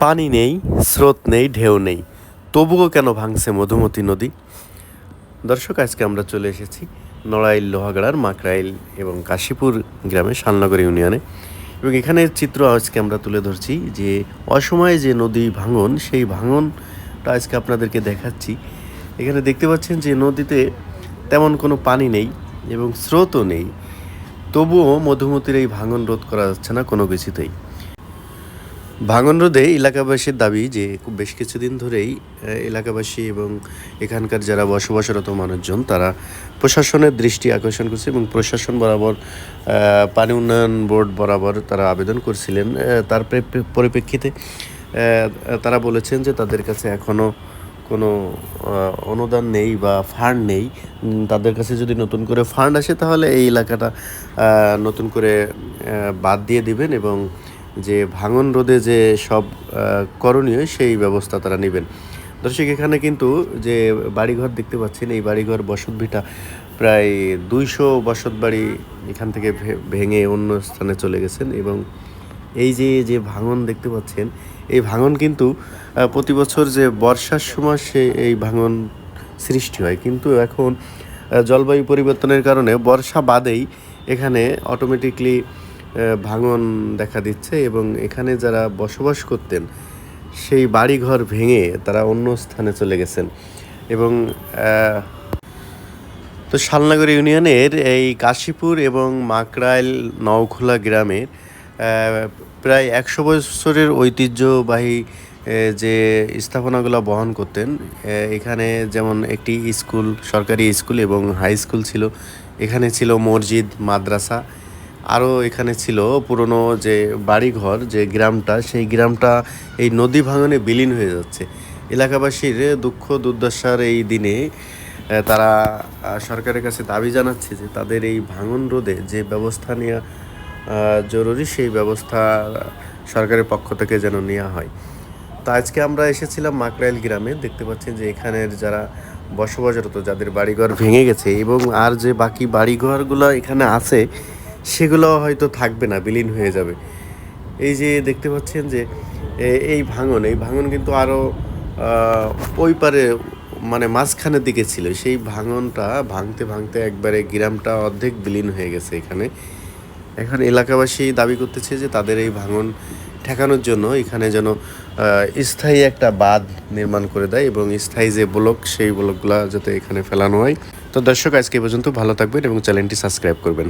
পানি নেই, স্রোত নেই, ঢেউ নেই। তবুও কেন ভাঙছে মধুমতি নদী? দর্শক, আজকে আমরা চলে এসেছি নড়াইল, লোহাগড়ার, মাকড়াইল এবং কাশীপুর গ্রামে শালনগর ইউনিয়নে। এবং এখানে চিত্র আজকে আমরা তুলে ধরছি যে অসময়ে যে নদী ভাঙন, সেই ভাঙনটা আজকে আপনাদেরকে দেখাচ্ছি। এখানে দেখতে পাচ্ছেন যে নদীতে তেমন কোনো পানি নেই এবং স্রোতও নেই। তবুও মধুমতির এই ভাঙন রোধ করা যাচ্ছে না কোনো কিছুতেই। ভাঙন রোধে এলাকাবাসীর দাবি যে খুব বেশ কিছুদিন ধরেই এলাকাবাসী এবং এখানকার যারা বসবাসরত মানুষজন, তারা প্রশাসনের দৃষ্টি আকর্ষণ করছে এবং প্রশাসন বরাবর পানি উন্নয়ন বোর্ড বরাবর তারা আবেদন করছিলেন। তার পরিপ্রেক্ষিতে তারা বলেছেন যে তাদের কাছে এখনও কোনো অনুদান নেই বা ফান্ড নেই। তাদের কাছে যদি নতুন করে ফান্ড আসে তাহলে এই এলাকাটা নতুন করে বাদ দিয়ে দিবেন এবং যে ভাঙন রোধে যে সব করণীয় সেই ব্যবস্থা তারা নেবেন। দর্শক, এখানে কিন্তু যে বাড়িঘর দেখতে পাচ্ছেন, এই বাড়িঘর বসত ভিটা প্রায় দুইশো বসত বাড়ি এখান থেকে ভেঙে অন্য স্থানে চলে গেছেন এবং এই যে যে ভাঙন দেখতে পাচ্ছেন, এই ভাঙন কিন্তু প্রতি বছর যে বর্ষার সময় সে এই ভাঙন সৃষ্টি হয়। কিন্তু এখন জলবায়ু পরিবর্তনের কারণে বর্ষা বাদেই এখানে অটোমেটিকলি ভাঙন দেখা দিচ্ছে এবং এখানে যারা বসবাস করতেন, সেই বাড়িঘর ভেঙে তারা অন্য স্থানে চলে গেছেন। এবং তো শালনগর ইউনিয়নের এই কাশীপুর এবং মাকড়াইল নওখোলা গ্রামের প্রায় একশো বছরের ঐতিহ্যবাহী যে স্থাপনাগুলো বহন করতেন এখানে যেমন একটি স্কুল, সরকারি স্কুল এবং হাই স্কুল ছিল, এখানে ছিল মসজিদ, মাদ্রাসা আরও এখানে ছিল পুরনো যে বাড়িঘর, যে গ্রামটা, সেই গ্রামটা এই নদী ভাঙনে বিলীন হয়ে যাচ্ছে। এলাকাবাসীর দুঃখ দুর্দশার এই দিনে তারা সরকারের কাছে দাবি জানাচ্ছে যে তাদের এই ভাঙন রোধে যে ব্যবস্থা নেওয়া জরুরি সেই ব্যবস্থা সরকারের পক্ষ থেকে যেন নেওয়া হয়। তো আজকে আমরা এসেছিলাম মাকরাইল গ্রামে। দেখতে পাচ্ছেন যে এখানের যারা বসবাসরত, যাদের বাড়িঘর ভেঙে গেছে এবং আর যে বাকি বাড়িঘরগুলো এখানে আছে সেগুলো হয়তো থাকবে না, বিলীন হয়ে যাবে। এই যে দেখতে পাচ্ছেন যে এই ভাঙন এই ভাঙন কিন্তু আরও ওই পারে মানে মাঝখানের দিকে ছিল। সেই ভাঙনটা ভাঙতে ভাঙতে একবারে গ্রামটা অর্ধেক বিলীন হয়ে গেছে এখানে। এখন এলাকাবাসী দাবি করতেছে যে তাদের এই ভাঙন ঠেকানোর জন্য এখানে যেন স্থায়ী একটা বাঁধ নির্মাণ করে দেয় এবং স্থায়ী যে ব্লক, সেই ব্লকগুলো যাতে এখানে ফেলানো হয়। তো দর্শক, আজকে পর্যন্ত ভালো থাকবেন এবং চ্যানেলটি সাবস্ক্রাইব করবেন।